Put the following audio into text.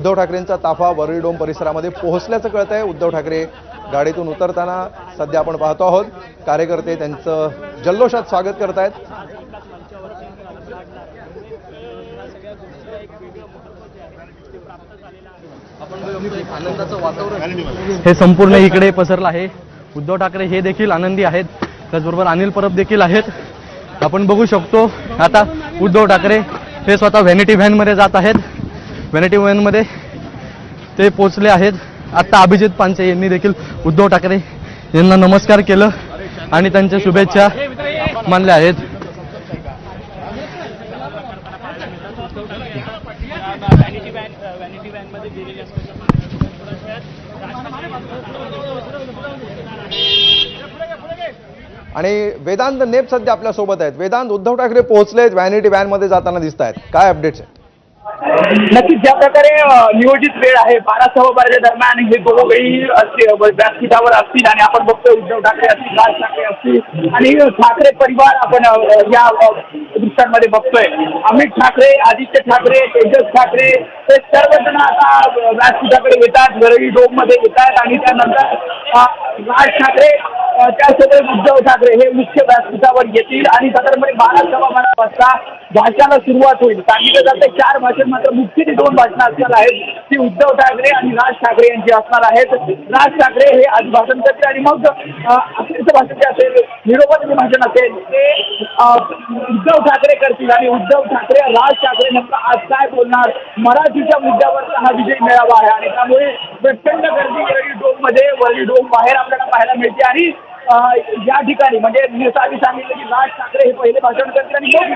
उद्धव ठाकरेंचा ताफा वरळीडोम परिसरामध्ये पोहोचल्याचं कळत आहे उद्धव ठाकरे गाडीतून उतरताना सध्या आपण पाहतो आहोत. कार्यकर्ते त्यांचं जल्लोषात स्वागत करत आहेत हे संपूर्ण इकडे पसरलं आहे. उद्धव ठाकरे हे देखील आनंदी आहेत. त्याचबरोबर अनिल परब देखील आहेत. आपण बघू शकतो. आता उद्धव ठाकरे हे स्वतः व्हॅनिटी व्हॅनमध्ये जात आहेत. व्हॅनिटी वॅनमध्ये ते पोचले आहेत. आत्ता अभिजित पानसे यांनी देखील उद्धव ठाकरे यांना नमस्कार केलं आणि त्यांच्या शुभेच्छा मानल्या आहेत. आणि वेदांत नेप सध्या आपल्यासोबत आहेत. वेदांत उद्धव ठाकरे पोहोचलेत व्हॅनिटी व्हॅनमध्ये जाताना दिसत आहेत काय अपडेट्स आहेत? नक्कीच ज्या प्रकारे नियोजित वेळ आहे बारा सव्वा बाराच्या दरम्यान हे दोघंही असतील, व्यासपीठावर असतील आणि आपण बघतोय उद्धव ठाकरे असतील राज ठाकरे असतील आणि ठाकरे परिवार आपण या दृश्यांमध्ये बघतोय. अमित ठाकरे आदित्य ठाकरे तेजस ठाकरे हे सर्वजण आता व्यासपीठाकडे येतात वरळी डोममध्ये येतात आणि त्यानंतर राज ठाकरे त्यासोबत उद्धव ठाकरे हे मुख्य व्यासपीठावर येतील आणि साधारणपणे बारा सव्वा बारा वाजता भाषणाला सुरुवात होईल. सांगितलं जातं चार भाषण मात्र मुख्य जी दोन भाषणं असणार आहेत. ती उद्धव ठाकरे आणि राज ठाकरे यांची असणार आहेत. राज ठाकरे हे आज भाषण करतील आणि मग अखेरचं भाषण जे असेल निरोपाचं भाषण असेल ते उद्धव ठाकरे करतील. आणि उद्धव ठाकरे राज ठाकरे नेमकं आज काय बोलणार? मराठीच्या मुद्द्यावरचा हा विजय मिळावा आहे. आणि त्यामुळे प्रचंड गर्दी वरळी डोममध्ये वरळी डोम बाहेर आपल्याला पाहायला मिळते. आणि या ठिकाणी म्हणजे मी आधी सांगितलं की राज ठाकरे हे पहिले भाषण करतील आणि